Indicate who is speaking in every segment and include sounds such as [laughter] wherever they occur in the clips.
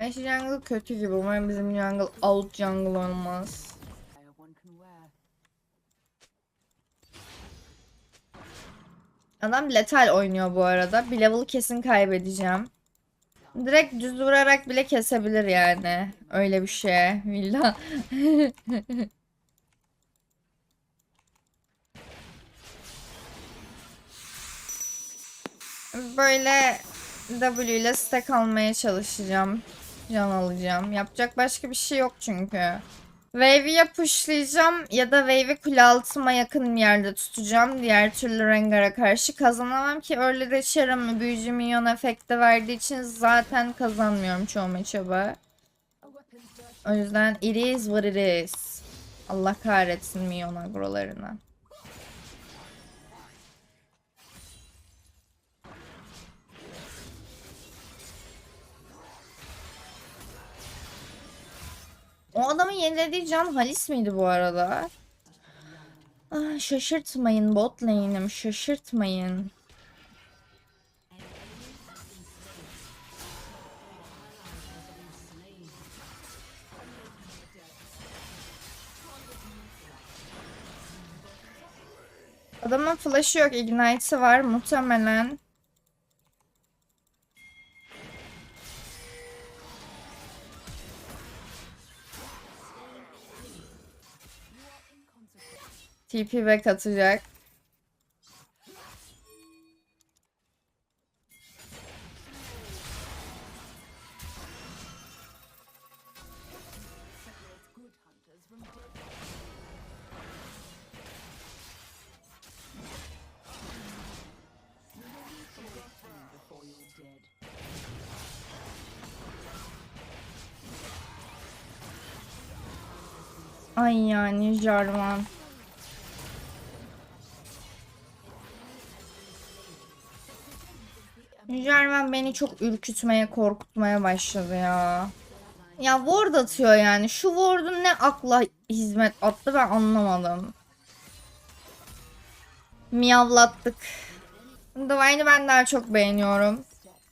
Speaker 1: Ash jungle kötü gibi. Umarım bizim jungle out jungle olmaz. Adam letal oynuyor bu arada. Bir level kesin kaybedeceğim. Direkt düz vurarak bile kesebilir yani. Öyle bir şey. Villa. [laughs] Böyle W ile stack almaya çalışacağım. Can alacağım. Yapacak başka bir şey yok çünkü. Wave'i ya pushlayacağım ya da wave'i kule altıma yakın bir yerde tutacağım. Diğer türlü Rengar'a karşı kazanamam ki öyle de Cheram'ı büyücü minyon efekti verdiği için zaten kazanmıyorum çoğu maçaba. O yüzden it is what it is. Allah kahretsin minyon agrolarını. O adamın yenilediği can Halis miydi bu arada? Ah, şaşırtmayın bot lane'im şaşırtmayın. Adamın flash'ı yok, ignite'ı var muhtemelen. TP back atacak. Ay yani Jarvan. Jarvan beni çok ürkütmeye, korkutmaya başladı ya. Ya ward atıyor yani. Şu ward'un ne akla hizmet attı ben anlamadım. Miyavlattık. Divine'ı ben daha çok beğeniyorum.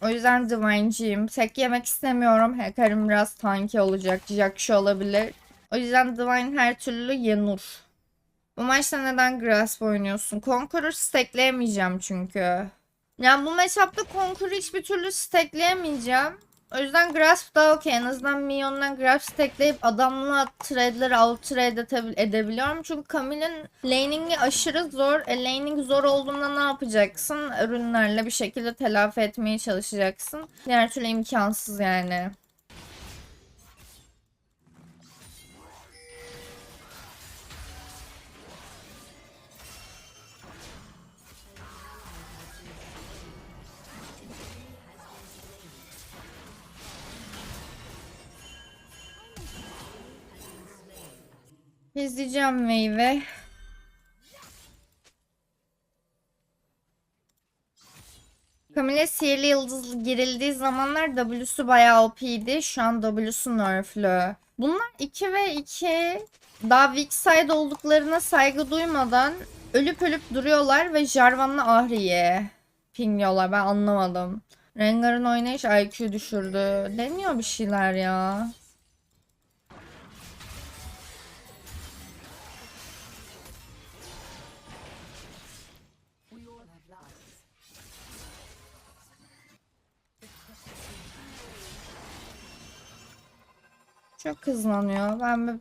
Speaker 1: O yüzden Divine'ciyim. Tek yemek istemiyorum. Hekarim biraz tanki olacak. Jackshi olabilir. O yüzden Divine her türlü yenur. Bu maçta neden Grasp oynuyorsun? Conqueror stackleyemeyeceğim çünkü. Yani bu matchup'ta Conqueror hiçbir türlü stackleyemeyeceğim. O yüzden Grasp daha okey. En azından Minyon'dan Grasp stackleyip adamla trade'leri out trade ede- edebiliyorum. Çünkü Camille'in laning'i aşırı zor. E, laning zor olduğunda ne yapacaksın? Ürünlerle bir şekilde telafi etmeye çalışacaksın. Diğer türlü imkansız yani. İzleyeceğim meyve. Camille sihirli yıldız girildiği zamanlar W'su bayağı OP'ydi. Şu an W'su nerflü. Bunlar 2 ve 2 daha weak side olduklarına saygı duymadan ölüp ölüp duruyorlar ve Jarvan'la Ahri'ye pingliyorlar. Ben anlamadım. Rengar'ın oynayış IQ düşürdü. Deniyor bir şeyler ya. Çok hızlanıyor. Ben bir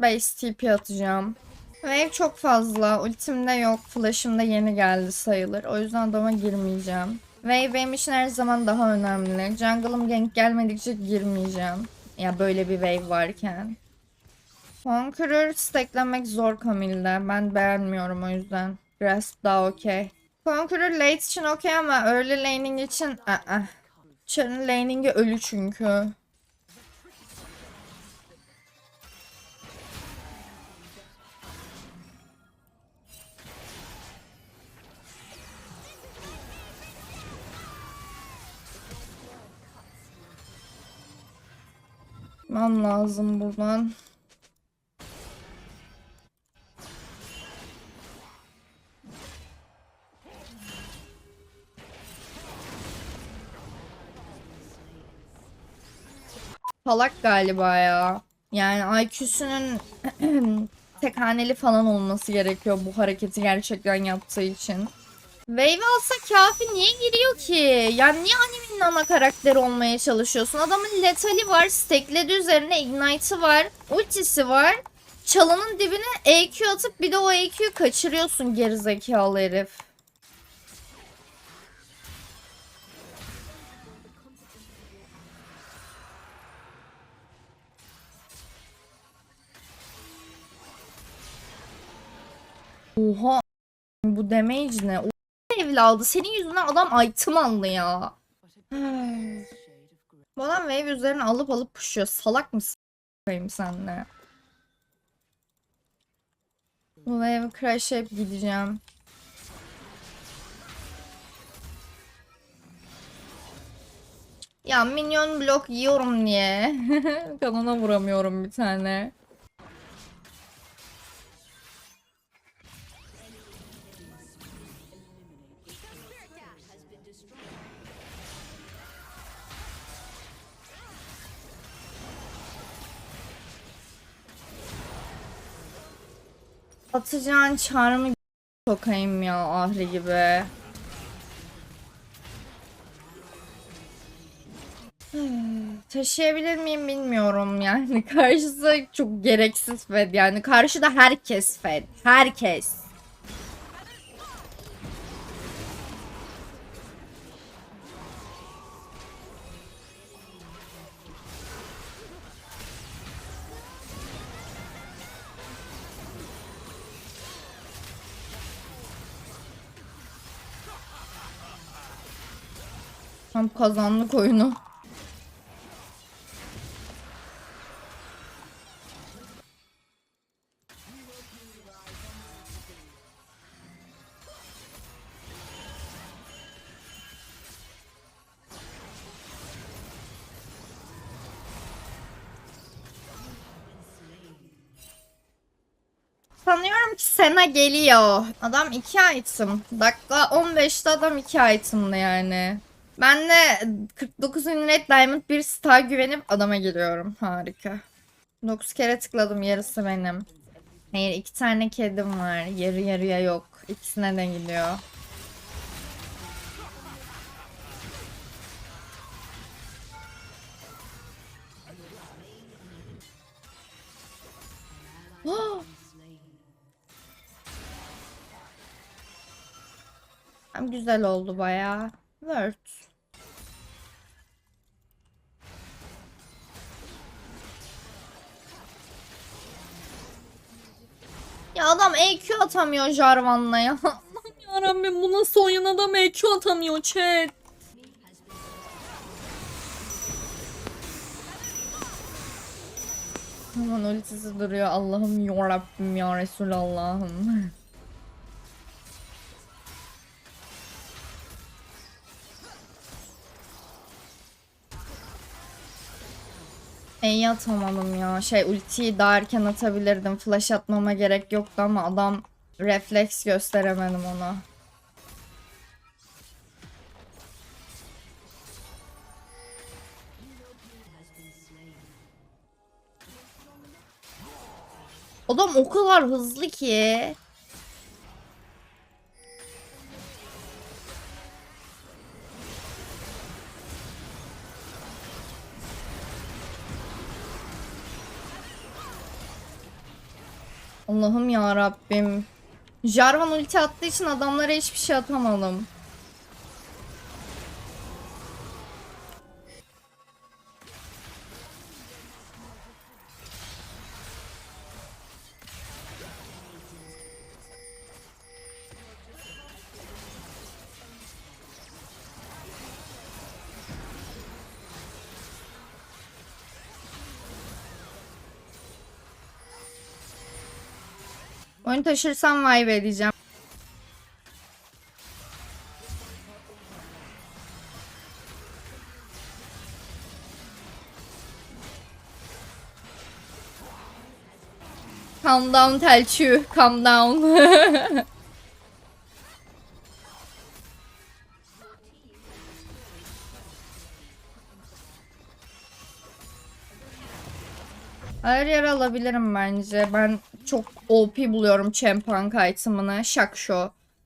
Speaker 1: base TP atacağım. Wave çok fazla. Ultimde yok. Flash'ım yeni geldi sayılır. O yüzden adama girmeyeceğim. Wave benim için her zaman daha önemli. Jungle'ım gank gelmedikçe girmeyeceğim. Ya böyle bir wave varken. Conqueror stacklemek zor Camille'de. Ben beğenmiyorum o yüzden. Grasp daha okey. Conqueror late için okey ama early laning için ı-ı. Char'ın laning'i ölü çünkü. Çıkmam lazım buradan. Salak galiba ya. Yani IQ'sünün [clears throat] tek haneli falan olması gerekiyor bu hareketi gerçekten yaptığı için. Wave alsa kafi niye giriyor ki? Yani niye animenin ana karakteri olmaya çalışıyorsun? Adamın letali var, stackledi üzerine ignite'ı var, ultisi var. Çalının dibine EQ atıp bir de o EQ'yu kaçırıyorsun gerizekalı herif. Oha bu damage ne? O evladı senin yüzünden adam item aldı ya. [sighs] bu adam wave üzerine alıp alıp pushuyor. Salak mısın? Koyayım senle. Bu wave crash hep gideceğim. Ya minyon blok yiyorum diye. [laughs] Kanona vuramıyorum bir tane. Atacağın çağrımı sokayım ya ahri gibi. Hmm, Taşıyabilir miyim bilmiyorum yani. [laughs] Karşısı çok gereksiz fed yani. Karşıda herkes fed. Herkes. Tam kazandık oyunu. Sanıyorum ki Sena geliyor. Adam 2 item. Dakika 15'te adam 2 item'lı yani. Ben de 49 Red Diamond bir star güvenip adama geliyorum. Harika. 9 kere tıkladım yarısı benim. Hayır iki tane kedim var. Yarı yarıya yok. İkisine de gidiyor. [gasps] Güzel oldu bayağı. Word. Ya adam EQ atamıyor Jarvan'la ya. Yarabbim bu nasıl oyun adam EQ atamıyor chat. Aman ultisi duruyor Allah'ım yarabbim ya Resulallah'ım. E'yi atamadım ya. Şey ultiyi daha erken atabilirdim. Flash atmama gerek yoktu ama adam refleks gösteremedim ona. Adam o kadar hızlı ki. Allah'ım ya Rabbim. Jarvan ulti attığı için adamlara hiçbir şey atamadım. Oyunu taşırsam vay be diyeceğim. Calm down Telçü. Calm down. [laughs] Her yer alabilirim bence. Ben çok OP buluyorum Champion item'ını. Şak şu.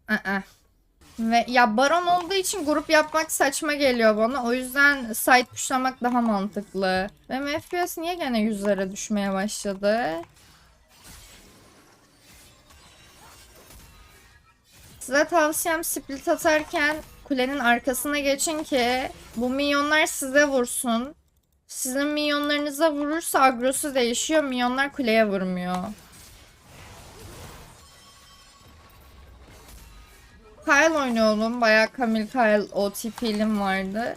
Speaker 1: Aa. Ve ya baron olduğu için grup yapmak saçma geliyor bana. O yüzden site puşlamak daha mantıklı. Benim FPS niye gene yüzlere düşmeye başladı? Size tavsiyem split atarken kulenin arkasına geçin ki bu minyonlar size vursun. Sizin minyonlarınıza vurursa agrosu değişiyor. Minyonlar kuleye vurmuyor. Kyle oynuyordum. Bayağı Camille Kyle OTP'lim vardı.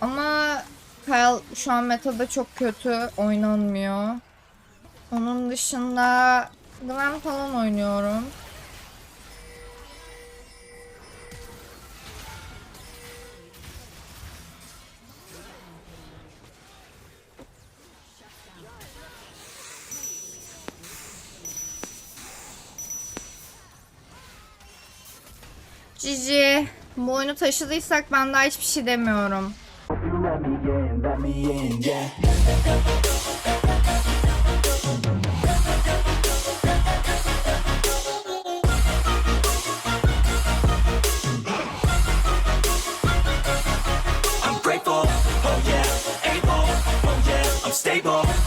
Speaker 1: Ama Kyle şu an metada çok kötü oynanmıyor. Onun dışında Gwen falan oynuyorum. Cici. Bu oyunu taşıdıysak ben daha hiçbir şey demiyorum.